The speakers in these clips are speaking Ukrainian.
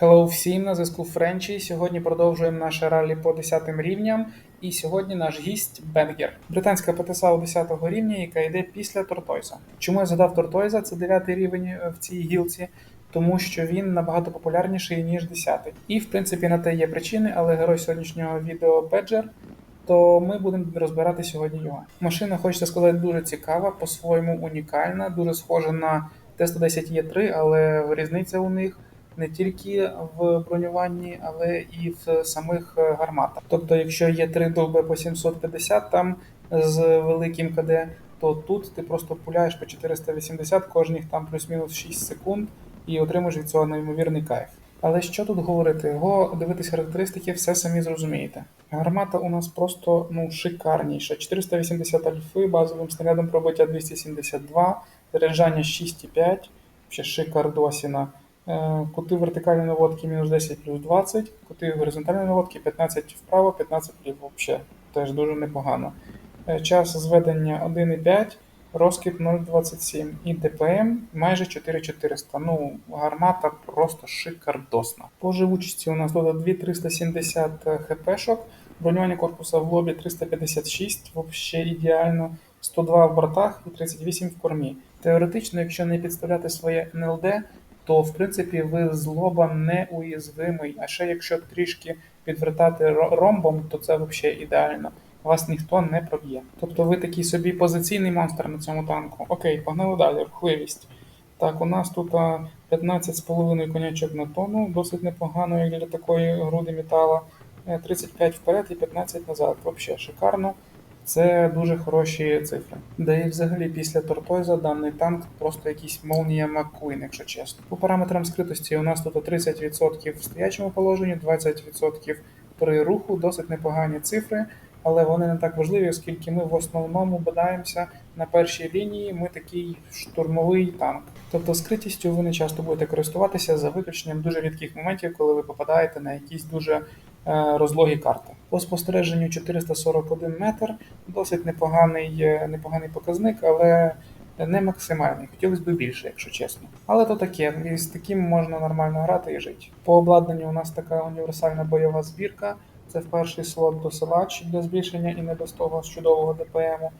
Hello всім на зв'язку Френчі. Сьогодні продовжуємо наше ралі по 10 рівням. І сьогодні наш гість Бенгер, британська ПТСА у 10 рівня, яка йде після Тортойза. Чому я згадав Тортойза? Це 9 рівень е, в цій гілці, тому що він набагато популярніший ніж 10. І в принципі на те є причини, але герой сьогоднішнього відео Беджер. То ми будемо розбирати сьогодні його. Машина, хочеться сказати, дуже цікава, по-своєму унікальна, дуже схожа на Т-110 Е3, але різниця у них не тільки в бронюванні, але і в самих е, гарматах. Тобто, якщо є 3 довби по 750 там з великим КД, то тут ти просто пуляєш по 480 кожних там плюс-мінус 6 секунд і отримуєш від цього неймовірний кайф. Але що тут говорити? Його дивитись характеристики, все самі зрозумієте. Гармата у нас просто ну шикарніша. 480 альфи, базовим снарядом пробиття 272, заряджання 6,5, ще шикар досіна. Е, Кути вертикальної наводки мінус 10 плюс 20, кути горизонтальної наводки 15 вправо, 15 вліво. Взагалі теж дуже непогано. Е, Час зведення 1,5, розкид 0,27 і ДПМ майже 4400. Ну, гармата просто шикардосна. По живучості у нас тут 2370 хпшок, бронювання корпуса в лобі 356, взагалі ідеально, 102 в бортах і 38 в кормі. Теоретично, якщо не підставляти своє НЛД, то в принципі ви з лоба не уязвимий. А ще якщо трішки підвертати ромбом, то це взагалі ідеально. Вас ніхто не проб'є. Тобто ви такий собі позиційний монстр на цьому танку. Окей, погнали далі, рухливість. Так, у нас тут 15,5 конячок на тонну, досить непогано як для такої груди метала. Е, 35 вперед і 15 назад. Взагалі шикарно. Це дуже хороші цифри. Да і взагалі після Тортойза даний танк просто якийсь молнія Маккуін, якщо чесно. По параметрам скритості у нас тут 30% в стоячому положенні, 20% при руху, досить непогані цифри, але вони не так важливі, оскільки ми в основному бодаємося на першій лінії. Ми такий штурмовий танк. Тобто скритістю ви не часто будете користуватися за виключенням дуже рідких моментів, коли ви попадаєте на якісь дуже розлогі карти. По спостереженню 441 метр, досить непоганий, е, непоганий показник, але не максимальний. Хотілося б більше, якщо чесно. Але то таке, і з таким можна нормально грати і жити. По обладнанню у нас така універсальна бойова збірка. Це в перший слот досилач для збільшення і не без того з чудового ДПМу.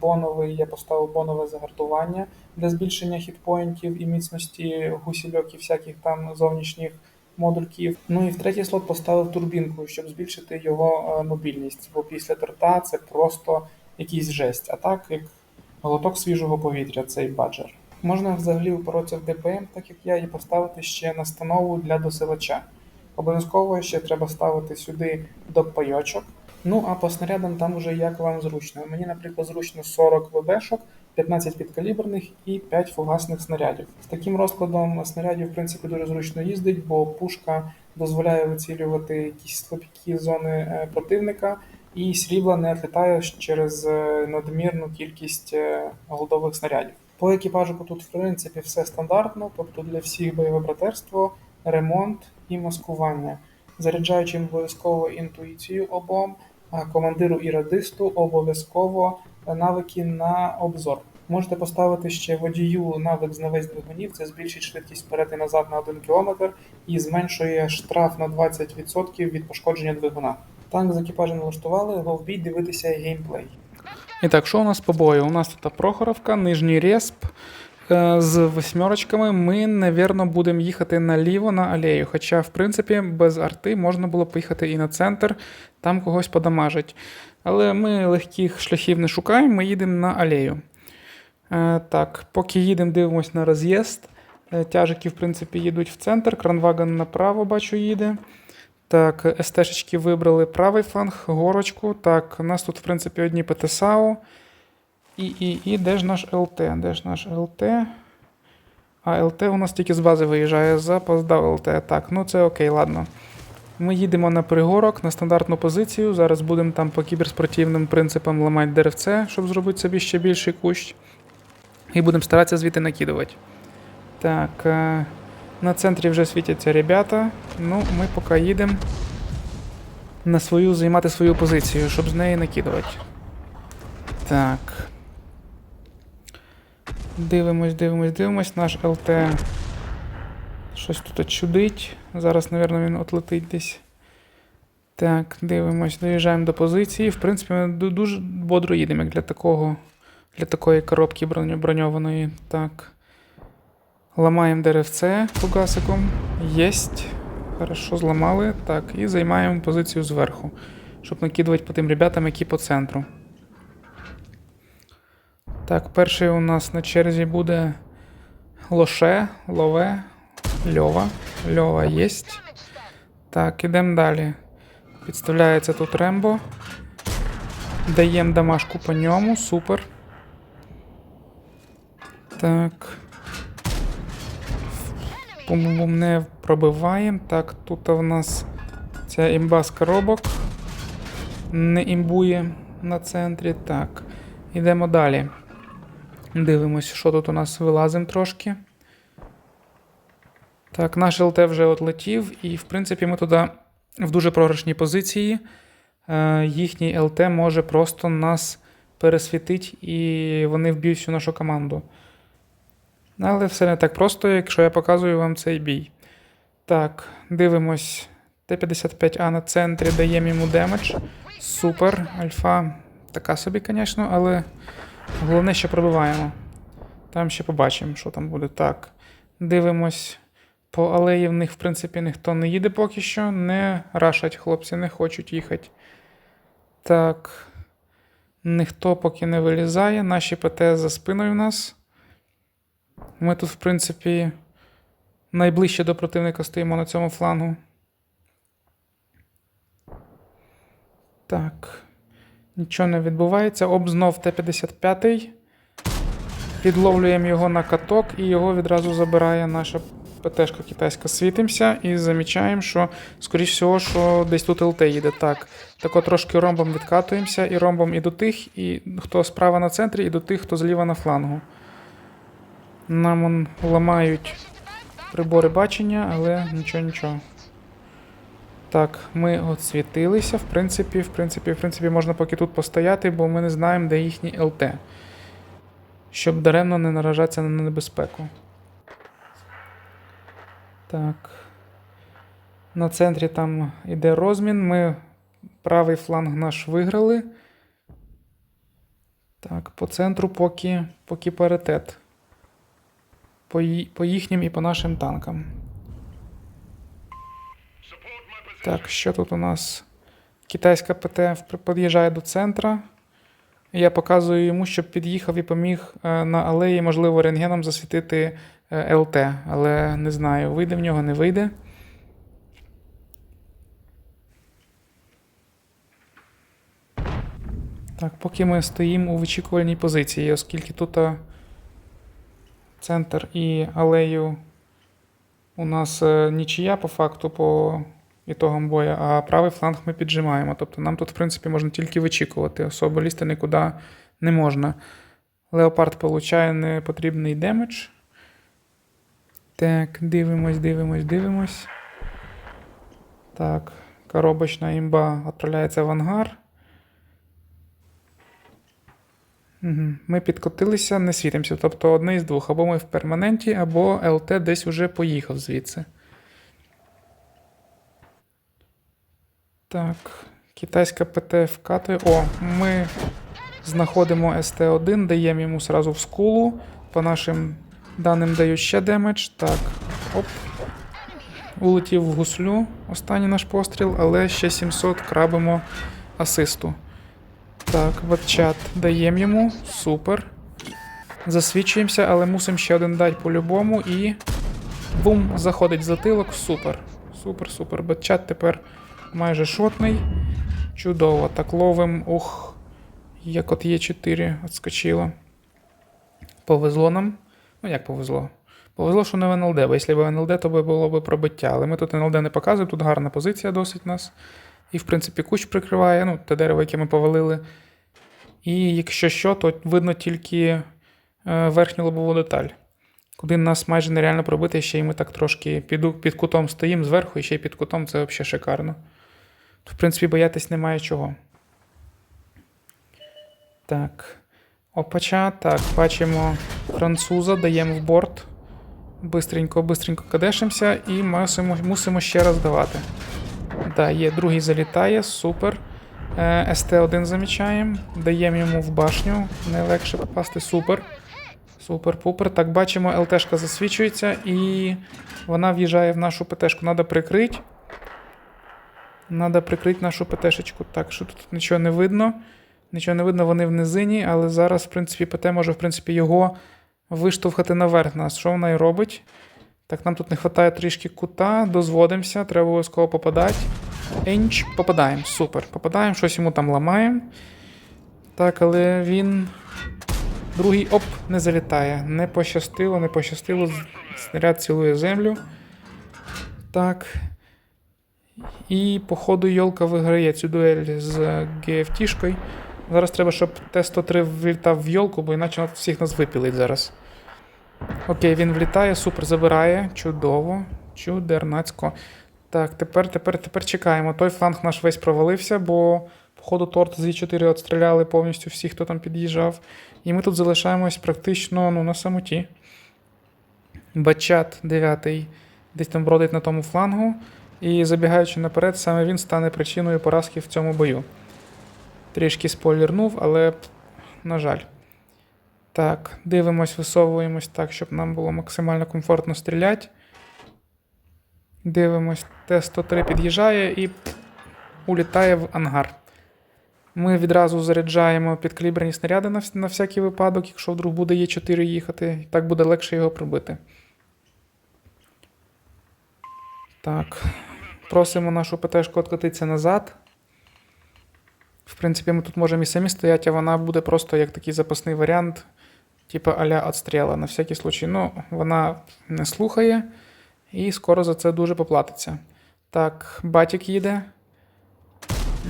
Боновий, я поставив бонове загартування для збільшення хітпоінтів і міцності гусільок і всяких там зовнішніх модульків. Ну і в третій слот поставив турбінку, щоб збільшити його е, мобільність. Бо після торта це просто якийсь жесть. А так як глоток свіжого повітря, цей баджер. Можна взагалі упоротися в ДПМ, так як я, і поставити ще настанову для досилача. Обов'язково ще треба ставити сюди до пайочок. Ну а по снарядам там уже як вам зручно. Мені, наприклад, зручно 40 ВБшок, 15 підкаліберних і 5 фугасних снарядів. З таким розкладом снарядів, в принципі, дуже зручно їздить, бо пушка дозволяє вицілювати якісь слабкі зони е, противника, і срібла не відлітає через е, надмірну кількість е, голдових снарядів. По екіпажу тут, в принципі, все стандартно, тобто для всіх бойове братерство, ремонт і маскування. Заряджаючим обов'язково інтуїцію обом, а командиру і радисту обов'язково навики на обзор. Можете поставити ще водію навик з навесь двигунів, це збільшить швидкість вперед і назад на 1 км і зменшує штраф на 20% від пошкодження двигуна. Танк з екіпажем налаштували, го в бій дивитися геймплей. І так, що у нас по бою? У нас тут Прохоровка, нижній респ. Е, З восьмерочками ми, навірно, будемо їхати наліво на алею. Хоча, в принципі, без арти можна було поїхати і на центр, там когось подамажить. Але ми легких шляхів не шукаємо, ми їдемо на алею. Е, Так, поки їдемо, дивимось на роз'їзд. Е, Тяжики, в принципі, їдуть в центр, кранвагон направо, бачу, їде. Так, СТшечки вибрали правий фланг, горочку. Так, у нас тут, в принципі, одні ПТСАУ. І, і, і де ж наш ЛТ? Де ж наш ЛТ? А ЛТ у нас тільки з бази виїжджає, запоздав ЛТ. Так, ну це окей, ладно. Ми їдемо на пригорок, на стандартну позицію. Зараз будемо там по кіберспортивним принципам ламати деревце, щоб зробити собі ще більший кущ. І будемо старатися звідти накидувати. Так, е, на центрі вже світяться ребята. Ну, ми поки їдемо на свою займати свою позицію, щоб з неї накидувати. Так. Дивимось, дивимось, дивимось. Наш ЛТ щось тут чудить. Зараз, мабуть, він отлетить десь. Так, дивимось, доїжджаємо до позиції. В принципі, ми дуже бодро їдемо, як для такого. Для такої коробки броньованої. Так. Ламаємо деревце фугасиком. Єсть. Хорошо, зламали. Так, і займаємо позицію зверху, щоб накидувати по тим ребятам, які по центру. Так, перший у нас на черзі буде Лоше, Лове, Льова. Льова єсть. Так, ідемо далі. Підставляється тут Рембо. Даємо дамашку по ньому, супер. Так. Бум-бум не пробиваємо. Так, тут у нас ця імба з коробок. Не імбує на центрі. Так. Йдемо далі. Дивимось, що тут у нас вилазимо трошки. Так, наш ЛТ вже отлетів, і в принципі ми туди в дуже програшній позиції. Е, їхній ЛТ може просто нас пересвітить і вони вб'ють всю нашу команду. Але все не так просто, якщо я показую вам цей бій. Так, дивимось. Т-55А на центрі даємо йому демедж. Супер. Альфа така собі, звісно, але головне, що пробиваємо. Там ще побачимо, що там буде. Так. Дивимось. По алеї в них, в принципі, ніхто не їде поки що. Не рашать хлопці, не хочуть їхати. Так. Ніхто поки не вилізає. Наші ПТ за спиною в нас. Ми тут, в принципі, найближче до противника стоїмо на цьому флангу. Так. Нічого не відбувається. Об знов Т-55. Підловлюємо його на каток і його відразу забирає наша ПТшка китайська. Світимося і замічаємо, що, скоріш всього, що десь тут ЛТ їде. Так. Так от трошки ромбом відкатуємося, і ромбом і до тих, і хто справа на центрі, і до тих, хто зліва на флангу. Нам он ламають прибори бачення, але нічого, нічого. Так, ми отсвітилися. В принципі, в принципі, в принципі, можна поки тут постояти, бо ми не знаємо, де їхній ЛТ. Щоб даремно не наражатися на небезпеку. Так. На центрі там іде розмін. Ми правий фланг наш виграли. Так, по центру поки, поки паритет. По, по їхнім і по нашим танкам. Так, що тут у нас? Китайська ПТ під'їжджає до центра. Я показую йому, щоб під'їхав і поміг е, на алеї, можливо, рентгеном засвітити е, ЛТ, але не знаю, вийде в нього, не вийде. Так, поки ми стоїмо у вичікувальній позиції, оскільки тут е, центр і алею у нас нічия по факту по ітогам бою, а правий фланг ми піджимаємо. Тобто нам тут, в принципі, можна тільки вичікувати. Особо лізти нікуди не можна. Леопард получає непотрібний демедж. Так, дивимось, дивимось, дивимось. Так, коробочна імба відправляється в ангар. Угу. Ми підкотилися, не світимося. Тобто одне із двох. Або ми в перманенті, або ЛТ десь уже поїхав звідси. Так, китайська ПТ вкатує. О, ми знаходимо СТ1, даємо йому сразу в скулу. По нашим даним даю ще демедж. Так, оп. Улетів в гуслю останній наш постріл, але ще 700 крабимо асисту. Так, чат даємо йому. Супер. Засвідчуємося, але мусимо ще один дати по-любому і. Бум, заходить затилок. Супер. Супер, супер. Бетчат тепер майже шотний. Чудово. Так ловим. Ух. Як от є 4 отскочило. Повезло нам. Ну як повезло? Повезло, що не в НЛД, бо якщо б в НЛД, то було б пробиття. Але ми тут НЛД не показуємо, тут гарна позиція досить нас. І, в принципі, кущ прикриває, ну, те дерево, яке ми повалили. І якщо що, то видно тільки е, верхню лобову деталь. Куди нас майже нереально пробити, ще й ми так трошки під, під кутом стоїмо зверху, і ще й під кутом це взагалі шикарно. В принципі, боятись немає чого. Так. Опача, так, бачимо француза, даємо в борт. Бистренько, бистренько кадешимося і мусимо, мусимо ще раз давати. Да, є, другий залітає, супер. Е, СТ1 замічаємо, даємо йому в башню, не легше попасти, супер. Супер-пупер. Так, бачимо, ЛТшка засвічується і вона в'їжджає в нашу ПТшку. Надо прикрити. Надо прикрити нашу ПТшечку. Так, що тут нічого не видно. Нічого не видно, вони в низині, але зараз, в принципі, ПТ може, в принципі, його виштовхати наверх нас. Що вона і робить? Так, нам тут не вистачає трішки кута, дозводимося, треба обов'язково попадати. Енч, попадаємо, супер. Попадаємо, щось йому там ламаємо. Так, але він. Другий оп, не залітає. Не пощастило, не пощастило. Снаряд цілує землю. Так. І, походу, Йолка виграє цю дуель з GFT-шкою. Зараз треба, щоб Т-103 влітав в Йолку, бо іначе всіх нас випілить зараз. Окей, він влітає, супер, забирає. Чудово. Чудернацько. Так, тепер, тепер, тепер чекаємо. Той фланг наш весь провалився, бо, походу, торт з І4 отстріляли повністю всіх, хто там під'їжджав. І ми тут залишаємось практично ну, на самоті. Бачат 9 десь там бродить на тому флангу. І забігаючи наперед, саме він стане причиною поразки в цьому бою. Трішки спойлернув, але, на жаль. Так, дивимось, висовуємось так, щоб нам було максимально комфортно стріляти. Дивимось, Т-103 під'їжджає і улітає в ангар. Ми відразу заряджаємо підкаліберні снаряди на, всякий випадок, якщо вдруг буде Є4 їхати, так буде легше його пробити. Так. Просимо нашу ПТшку откатитися назад. В принципі, ми тут можемо і самі стояти, а вона буде просто як такий запасний варіант, типу а-ля отстріла на всякий случай. Ну, вона не слухає і скоро за це дуже поплатиться. Так, батік їде.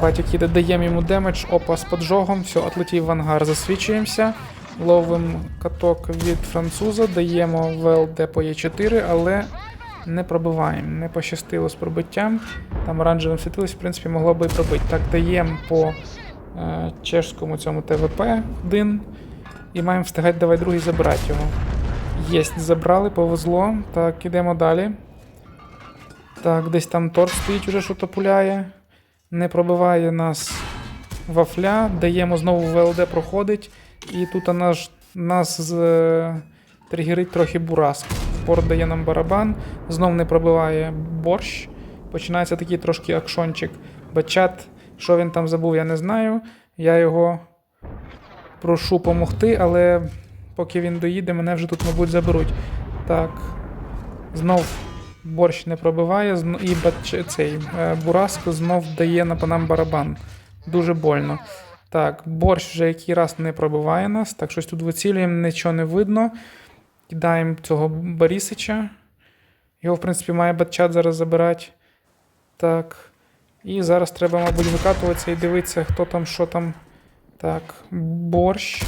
Батік їде, даємо йому демедж, опа з поджогом, все, отлетів в ангар, засвічуємося. Ловимо каток від француза, даємо ВЛД по Е4, але не пробиваємо. Не пощастило з пробиттям. Там оранжевим світилось, в принципі, могло би і пробити. Так, даємо по е, чешському цьому ТВП один. І маємо встигати давай другий забирати його. Єсть, забрали, повезло. Так, ідемо далі. Так, десь там торт стоїть, уже що пуляє. Не пробиває нас вафля. Даємо знову ВЛД проходить. І тут наш, нас з, е, тригерить трохи бураск. Порт дає нам барабан. Знов не пробиває борщ. Починається такий трошки акшончик. Бачат, що він там забув, я не знаю. Я його прошу помогти, але поки він доїде, мене вже тут, мабуть, заберуть. Так. Знов борщ не пробиває, і бач... цей е, Бураск знов дає на панам барабан. Дуже больно. Так, борщ вже який раз не пробиває нас, так щось тут вицілюємо, нічого не видно. Кидаємо цього Борисича. Його, в принципі, має батчат зараз забирати. Так. І зараз треба, мабуть, викатуватися і дивитися, хто там, що там. Так, борщ.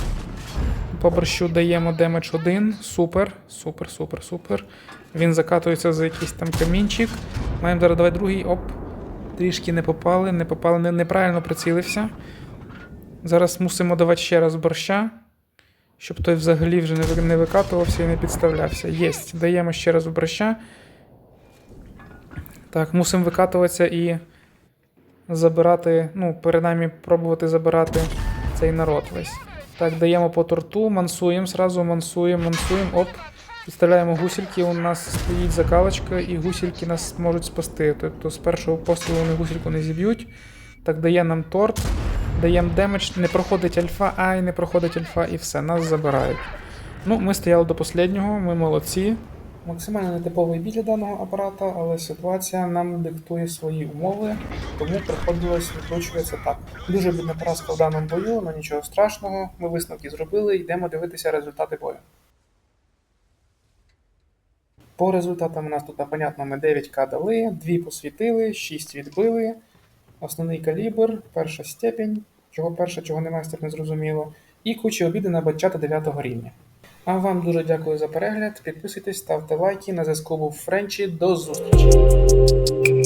По борщу даємо демедж 1. Супер, супер, супер, супер. Він закатується за якийсь там камінчик. Маємо зараз давай другий. Оп. Трішки не попали, не попали, не, неправильно прицілився. Зараз мусимо давати ще раз борща, щоб той взагалі вже не, викатувався і не підставлявся. Єсть, даємо ще раз борща. Так, мусимо викатуватися і забирати, ну, принаймні пробувати забирати цей народ весь. Так, даємо по торту, мансуємо, зразу мансуємо, мансуємо, оп. Підставляємо гусільки, у нас стоїть закалочка, і гусільки нас можуть спасти. Тобто з першого пострілу вони гусільку не зіб'ють. Так, дає нам торт, даємо демедж, не проходить альфа, ай, не проходить альфа, і все, нас забирають. Ну, ми стояли до останнього, ми молодці. Максимально нетиповий бій для даного апарата, але ситуація нам диктує свої умови, тому приходилось викручуватися так. Дуже бідна поразка в даному бою, але нічого страшного. Ми висновки зробили, йдемо дивитися результати бою. По результатам у нас тут, понятно, ми 9К дали, 2 посвітили, 6 відбили. Основний калібр, перша степінь, чого перша, чого не майстер, не зрозуміло. І куча обіди на батчата 9 рівня. А вам дуже дякую за перегляд. Підписуйтесь, ставте лайки. На зв'язку був Френчі. До зустрічі!